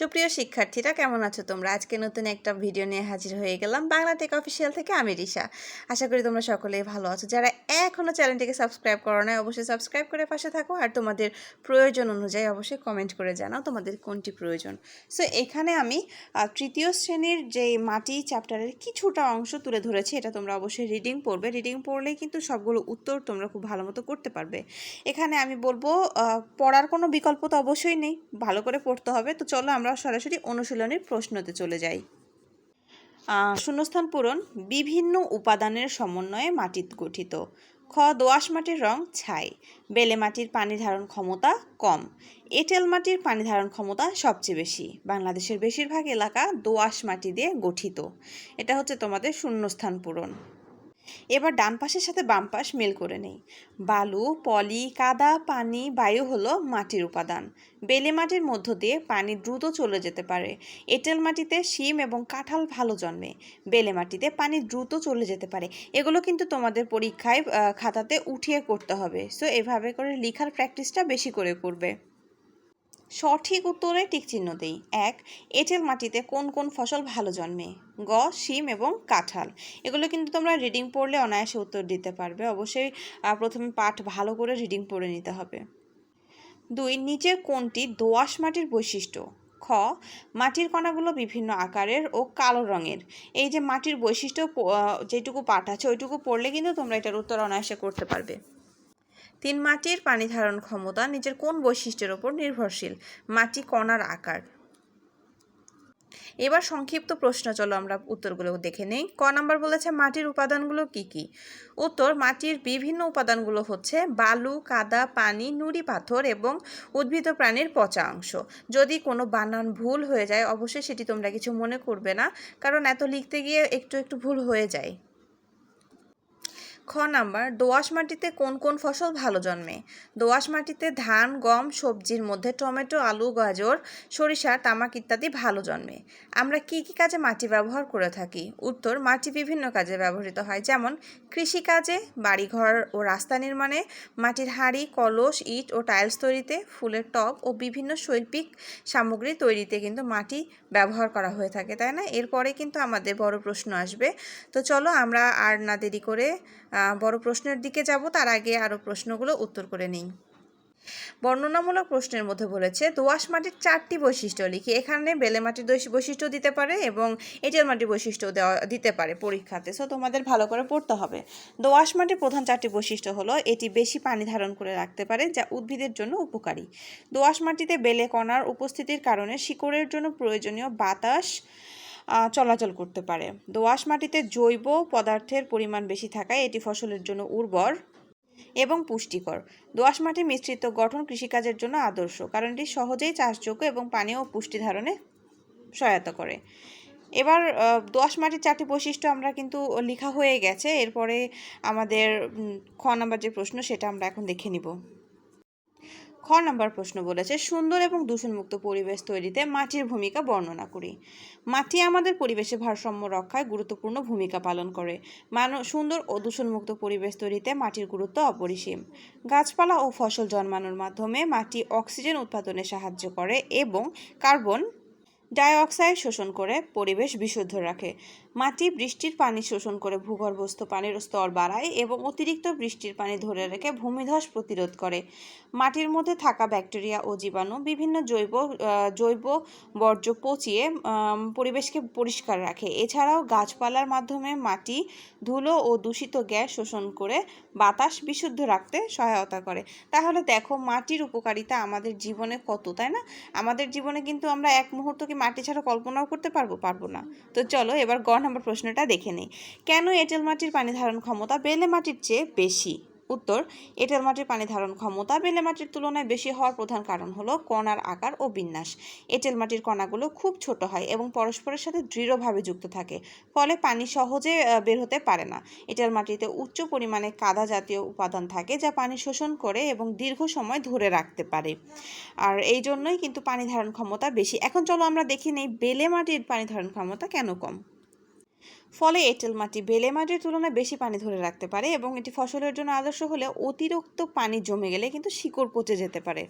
সুপ্রিয় শিক্ষার্থীরা, কেমন আছো তোমরা? আজকে নতুন একটা ভিডিও নিয়ে হাজির হয়ে গেলাম বাংলা টেক অফিসিয়াল থেকে আমি রিশা। আশা করি তোমরা সকলেই ভালো আছো। যারা এখনও চ্যানেলটিকে সাবস্ক্রাইব করো না অবশ্যই সাবস্ক্রাইব করে পাশে থাকো আর তোমাদের প্রয়োজন অনুযায়ী অবশ্যই কমেন্ট করে জানাও তোমাদের কোনটি প্রয়োজন। সো এখানে আমি তৃতীয় শ্রেণির যে মাটি চ্যাপ্টারের কিছুটা অংশ তুলে ধরেছি, এটা তোমরা অবশ্যই রিডিং পড়বে। রিডিং পড়লেই কিন্তু সবগুলো উত্তর তোমরা খুব ভালো মতো করতে পারবে। এখানে আমি বলব পড়ার কোনো বিকল্প তো অবশ্যই নেই, ভালো করে পড়তে হবে। তো চলো আমরা সরাসরি অনুশীলনের প্রশ্নতে চলে যাই। শূন্যস্থান পূরণ বিভিন্ন উপাদানের সমন্বয়ে মাটি গঠিত। খ, দোআঁশ মাটির রং ছাই। বেলে মাটির পানি ধারণ ক্ষমতা কম। এঁটেল মাটির পানি ধারণ ক্ষমতা সবচেয়ে বেশি। বাংলাদেশের বেশিরভাগ এলাকা দোআঁশ মাটি দিয়ে গঠিত। এটা হচ্ছে তোমাদের শূন্যস্থান পূরণ। এবার ডান পাশের সাথে বাম পাশ মেল করে নেই। বালু, পলি, কাদা, পানি, বায়ু হলো মাটির উপাদান। বেলে মাটির মধ্য দিয়ে পানি দ্রুত চলে যেতে পারে। এঁটেল মাটিতে শিম এবং কাঁঠাল ভালো জন্মে। বেলে মাটিতে পানি দ্রুত চলে যেতে পারে। এগুলো কিন্তু তোমাদের পরীক্ষায় খাতাতে উঠিয়ে করতে হবে। সো এভাবে করে লিখার প্র্যাকটিসটা বেশি করে করবে। সঠিক উত্তরে টিক চিহ্ন দেই। এক, এঁটেল মাটিতে কোন কোন ফসল ভালো জন্মে? গ, শিম এবং কাঁঠাল। এগুলো কিন্তু তোমরা রিডিং পড়লে অনায়াসে উত্তর দিতে পারবে। অবশ্যই প্রথমে পাঠ ভালো করে রিডিং পড়ে নিতে হবে। দুই নিচের কোনটি দোআঁশ মাটির বৈশিষ্ট্য? খ, মাটির কণাগুলো বিভিন্ন আকারের ও কালো রঙের। এই যে মাটির বৈশিষ্ট্য যেটুকু পাঠ আছে, ওইটুকু পড়লে কিন্তু তোমরা এটার উত্তর অনায়াসে করতে পারবে। তিন মাটির পানি ধারণ ক্ষমতা নিজের কোন বৈশিষ্ট্যের ওপর নির্ভরশীল? মাটি কণার আকার। এবার সংক্ষিপ্ত প্রশ্ন, চলো আমরা উত্তরগুলো দেখে নেই। ক নাম্বার বলেছে, মাটির উপাদানগুলো কি কি? উত্তর, মাটির বিভিন্ন উপাদানগুলো হচ্ছে বালু, কাদা, পানি, নুড়ি, পাথর এবং উদ্ভিদ প্রাণীর পচা অংশ। যদি কোনো বানান ভুল হয়ে যায়, অবশ্যই সেটি তোমরা কিছু মনে করবে না, কারণ এত লিখতে গিয়ে একটু একটু ভুল হয়ে যায়। খ নাম্বার দোআঁশ মাটিতে কোন কোন ফসল ভালো জন্মে? দোআঁশ মাটিতে ধান, গম, সবজির মধ্যে টমেটো, আলু, গাজর, সরিষা, তামাক ইত্যাদি ভালো জন্মে। আমরা কি কি কাজে মাটি ব্যবহার করে থাকি? উত্তর, মাটি বিভিন্ন কাজে ব্যবহৃত হয়, যেমন কৃষিকাজে, বাড়িঘর ও রাস্তা নির্মাণে, মাটির হাঁড়ি, কলস, ইট ও টাইলস তৈরিতে, ফুলের টব ও বিভিন্ন শৈল্পিক সামগ্রী তৈরিতে কিন্তু মাটি ব্যবহার করা হয়ে থাকে, তাই না? এরপরে কিন্তু আমাদের বড় প্রশ্ন আসবে। তো চলো আমরা আর না দেরি করে বড় প্রশ্নের দিকে যাব, তার আগে আরও প্রশ্নগুলো উত্তর করে নিই। বর্ণনামূলক প্রশ্নের মধ্যে বলেছে, দোআঁশ মাটির চারটি বৈশিষ্ট্য লিখি। এখানে বেলে মাটির বৈশিষ্ট্য দিতে পারে এবং এঁটেল মাটির বৈশিষ্ট্য দেওয়া, দিতে পারে পরীক্ষাতে। সো তোমাদের ভালো করে পড়তে হবে। দোআঁশ মাটির প্রধান চারটি বৈশিষ্ট্য হলো, এটি বেশি পানি ধারণ করে রাখতে পারে, যা উদ্ভিদের জন্য উপকারী। দোআঁশ মাটিতে বেলে কণার উপস্থিতির কারণে শিকড়ের জন্য প্রয়োজনীয় বাতাস চলাচল করতে পারে। দোআঁশ মাটিতে জৈব পদার্থের পরিমাণ বেশি থাকায় এটি ফসলের জন্য উর্বর এবং পুষ্টিকর। দোআঁশ মাটির মিশ্রিত গঠন কৃষিকাজের জন্য আদর্শ, কারণ এটি সহজেই চাষযোগ্য এবং পানীয় ও পুষ্টি ধারণে সহায়তা করে। এবার দোআঁশ মাটির চারটি বৈশিষ্ট্য আমরা কিন্তু লেখা হয়ে গেছে। এরপরে আমাদের খ নাম্বার যে প্রশ্ন, সেটা আমরা এখন দেখে নিব। খ নাম্বার প্রশ্ন বলেছে, সুন্দর এবং দূষণমুক্ত পরিবেশ তৈরিতে মাটির ভূমিকা বর্ণনা করি। মাটি আমাদের পরিবেশে ভারসাম্য রক্ষায় গুরুত্বপূর্ণ ভূমিকা পালন করে। মানুষ সুন্দর ও দূষণমুক্ত পরিবেশ তৈরিতে মাটির গুরুত্ব অপরিসীম। গাছপালা ও ফসল জন্মানোর মাধ্যমে মাটি অক্সিজেন উৎপাদনে সাহায্য করে এবং কার্বন ডাইঅক্সাইড শোষণ করে পরিবেশ বিশুদ্ধ রাখে। মাটি বৃষ্টির পানি শোষণ করে ভূগর্ভস্থ পানির স্তর বাড়ায় এবং অতিরিক্ত বৃষ্টির পানি ধরে রেখে ভূমিধস প্রতিরোধ করে। মাটির মধ্যে থাকা ব্যাকটেরিয়া ও জীবাণু বিভিন্ন জৈব জৈব বর্জ্য পচিয়ে পরিবেশকে পরিষ্কার রাখে। এছাড়াও গাছপালার মাধ্যমে মাটি, ধুলো ও দূষিত গ্যাস শোষণ করে বাতাস বিশুদ্ধ রাখতে সহায়তা করে। তাহলে দেখো মাটির উপকারিতা আমাদের জীবনে কত, তাই না? আমাদের জীবনে কিন্তু আমরা এক মুহূর্ত কি মাটি ছাড়া কল্পনাও করতে পারব পারব না। তো চলো এবার গ নম্বর প্রশ্নটা দেখে নেই। কেন এঁটেল মাটির পানি ধারণ ক্ষমতা বেলে মাটির চেয়ে বেশি? উত্তর, এঁটেল মাটির পানি ধারণ ক্ষমতা বেলে মাটির তুলনায় বেশি হওয়ার প্রধান কারণ হলো কণার আকার ও বিন্যাস। এঁটেল মাটির কণাগুলো খুব ছোট হয় এবং পরস্পরের সাথে দৃঢ়ভাবে যুক্ত থাকে, ফলে পানি সহজে বের হতে পারে না। এঁটেল মাটিতে উচ্চ পরিমাণে কাদা জাতীয় উপাদান থাকে যা পানি শোষণ করে এবং দীর্ঘ সময় ধরে রাখতে পারে। আর এই জন্যই কিন্তু পানি ধারণ ক্ষমতা বেশি। এখন চলো আমরা দেখি নেই, বেলে মাটির পানি ধারণ ক্ষমতা কেন কম? ফলে এঁটেল মাটি বেলে মাটির তুলনায় বেশি পানি ধরে রাখতে পারে এবং এটি ফসলের জন্য আদর্শ হলে অতিরিক্ত পানি জমে গেলে কিন্তু শিকড় পচে যেতে পারে।